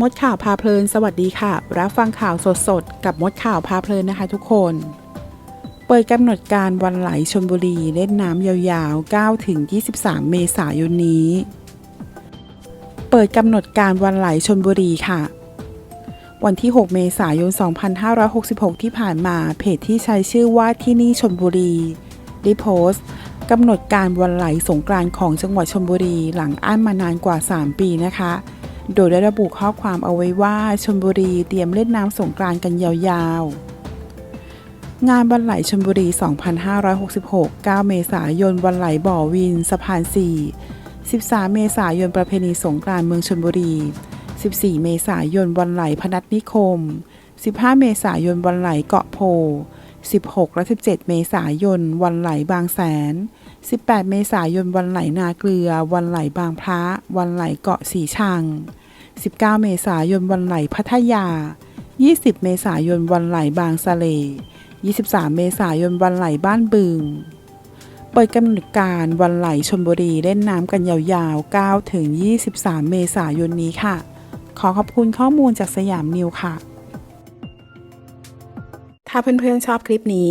มดข่าวพาเพลิน สวัสดีค่ะ รับฟังข่าวสดๆ กับมดข่าวพาเพลินนะคะทุกคน เปิดกำหนดการวันไหลชนบุรีเล่นน้ำยาวๆ 9 ถึง 23 เมษายนนี้ เปิดกำหนดการวันไหลชนบุรีค่ะ วันที่ 6 เมษายน 2566 ที่ผ่านมาเพจที่ใช้ชื่อว่าที่นี่ชนบุรีได้โพสต์กำหนดการวันไหลสงกรานต์ของจังหวัดชลบุรีหลังอั้นมานานกว่า 3 ปีนะคะ โดยได้ระบุข้อความเอาไว้ว่าชลบุรีเตรียมเล่นน้ำสงกรานต์กันยาวๆ งานวันไหลชลบุรี 2566 9 เมษายนวันไหลบ่อวินสะพาน 4 13 เมษายนประเพณีสงกรานต์เมืองชลบุรี 14 เมษายนวันไหลพนัสนิคม 15 เมษายนวันไหลเกาะโพ16 และ 17 เมษายนวันไหลบางแสน 18 เมษายนวันไหลนาเกลือ วันไหลบางพระ วันไหลเกาะสีชัง 19 เมษายนวันไหลพัทยา 20 เมษายนวันไหลบางสะเล 23 เมษายนวันไหลบ้านบึง เปิดกำหนดการวันไหลชลบุรีเล่นน้ำกันยาวๆ 9 ถึง 23 เมษายนนี้ค่ะ ขอขอบคุณข้อมูลจากสยามนิวค่ะ ถ้าเพื่อนๆชอบคลิปนี้